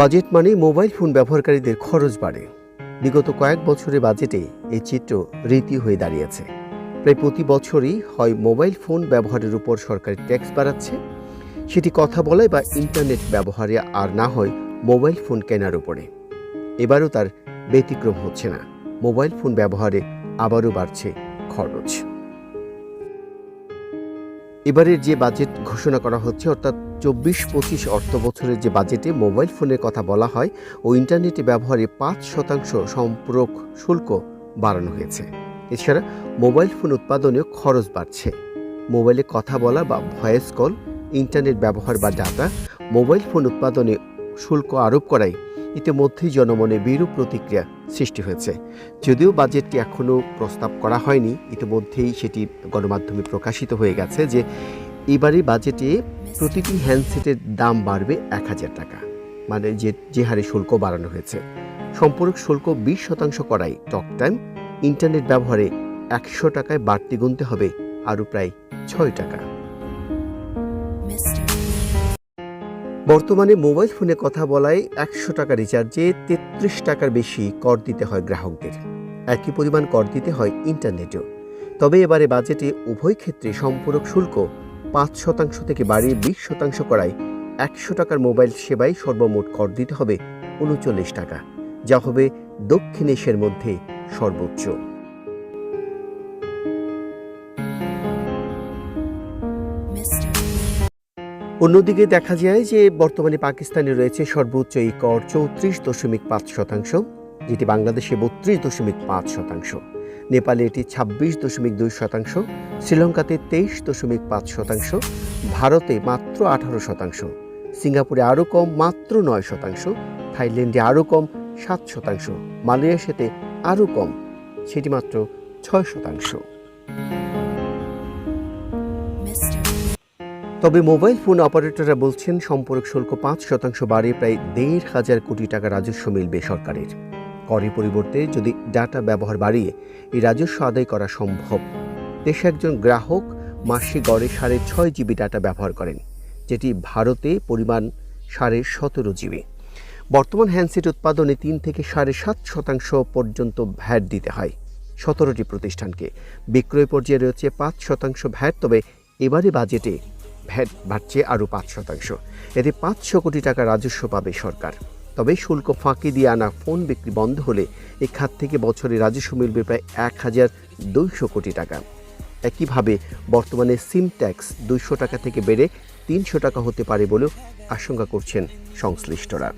Budget মানে mobile phone ব্যবহারকারীদের খরচ বাড়ে। বিগত কয়েক বছরের বাজেটে এই চিত্র রীতি হয়ে দাঁড়িয়েছে। প্রায় প্রতি বছরই হয় মোবাইল ফোন ব্যবহারের উপর সরকার ট্যাক্স বাড়াচ্ছে। সেটি কথা বলায় বা ইন্টারনেট ব্যবহারে আর না হয় মোবাইল ফোন কেনার উপরে। এবারও তার ব্যতিক্রম হচ্ছে না। মোবাইল ফোন ব্যবহারে আবারও বাড়ছে খরচ। এবারের যে বাজেট ঘোষণা করা হচ্ছে, অর্থাৎ চব্বিশ পঁচিশ অর্থ বছরের যে বাজেটে মোবাইল ফোনের কথা বলা হয়, ও ইন্টারনেটে ব্যবহারে পাঁচ শতাংশ সম্পূরক শুল্ক বাড়ানো হয়েছে। এছাড়া মোবাইল ফোন উৎপাদনেও খরচ বাড়ছে। মোবাইলে কথা বলা বা ভয়েস কল, ইন্টারনেট ব্যবহার বা ডাটা, মোবাইল ফোন উৎপাদনে শুল্ক আরোপ করায় ইতিমধ্যেই জনমনে বিরূপ প্রতিক্রিয়া সৃষ্টি হয়েছে। যদিও বাজেটটি এখনও প্রস্তাব করা হয়নি, ইতিমধ্যেই সেটি গণমাধ্যমে প্রকাশিত হয়ে গেছে যে এবারে বাজেটে প্রতিটি হ্যান্ডসেটের দাম বাড়বে এক হাজার টাকা। মানে যে যে হারে শুল্ক বাড়ানো হয়েছে। সম্পূরক শুল্ক বিশ শতাংশ করায় টক টাইম, ইন্টারনেট ব্যবহারে একশো টাকায় বাড়তি গুনতে হবে, আরও প্রায় ছয় টাকা। বর্তমানে মোবাইল ফোনে কথা বলায় একশো টাকা রিচার্জে তেত্রিশ টাকার বেশি কর দিতে হয় গ্রাহকদের। একই পরিমাণ কর দিতে হয় ইন্টারনেটেও। তবে এবারে বাজেটে উভয় ক্ষেত্রে সম্পূরক শুল্ক পাঁচ শতাংশ থেকে বাড়িয়ে বিশ শতাংশ করায় একশো টাকার মোবাইল সেবায় সর্বমোট কর দিতে হবে উনচল্লিশ টাকা। যা হবে দক্ষিণ এশিয়ার মধ্যে সর্বোচ্চ। অন্যদিকে দেখা যায় যে বর্তমানে পাকিস্তানে রয়েছে সর্বোচ্চ এই কর চৌত্রিশ দশমিক পাঁচ শতাংশ, যেটি বাংলাদেশে বত্রিশ দশমিক পাঁচ শতাংশ। নেপালে এটি ছাব্বিশ দশমিক দুই শতাংশ, শ্রীলঙ্কাতে তেইশ দশমিক পাঁচ শতাংশ, ভারতে মাত্র আঠারো শতাংশ, সিঙ্গাপুরে আরও কম মাত্র নয় শতাংশ, থাইল্যান্ডে আরও কম সাত শতাংশ, মালয়েশিয়াতে আরও কম, সেটি মাত্র ছয় শতাংশ। তবে মোবাইল ফোন অপারেটররা বলছেন সম্পর্ক শুল্ক পাঁচ শতাংশ বাড়ে প্রায় দেড় হাজার কোটি টাকা রাজস্ব মিলবে সরকারের। করের পরিবর্তে যদি ডাটা ব্যবহার বাড়িয়ে এই রাজস্ব আদায় করা সম্ভব, দেশে একজন গ্রাহক মাসে গড়ে সাড়ে ছয় জিবি ডাটা ব্যবহার করেন, যেটি ভারতে পরিমাণ সাড়ে সতেরো জিবি। বর্তমান হ্যান্ডসেট উৎপাদনে তিন থেকে সাড়ে সাত শতাংশ পর্যন্ত ভ্যাট দিতে হয় সতেরোটি প্রতিষ্ঠানকে। বিক্রয় পর্যায়ে রয়েছে পাঁচ শতাংশ ভ্যাট, তবে এবারে বাজেটে ভ্যাট বাড়ছে আরও পাঁচ শতাংশ। এতে পাঁচশো কোটি টাকা রাজস্ব পাবে সরকার। তবে শুল্ক ফাঁকি দিয়ে আনা ফোন বিক্রি বন্ধ হলে এ খাত থেকে বছরে রাজস্ব মিলবে প্রায় এক হাজার দুইশো কোটি টাকা। একইভাবে বর্তমানে সিম ট্যাক্স দুইশো টাকা থেকে বেড়ে তিনশো টাকা হতে পারে বলেও আশঙ্কা করছেন সংশ্লিষ্টরা।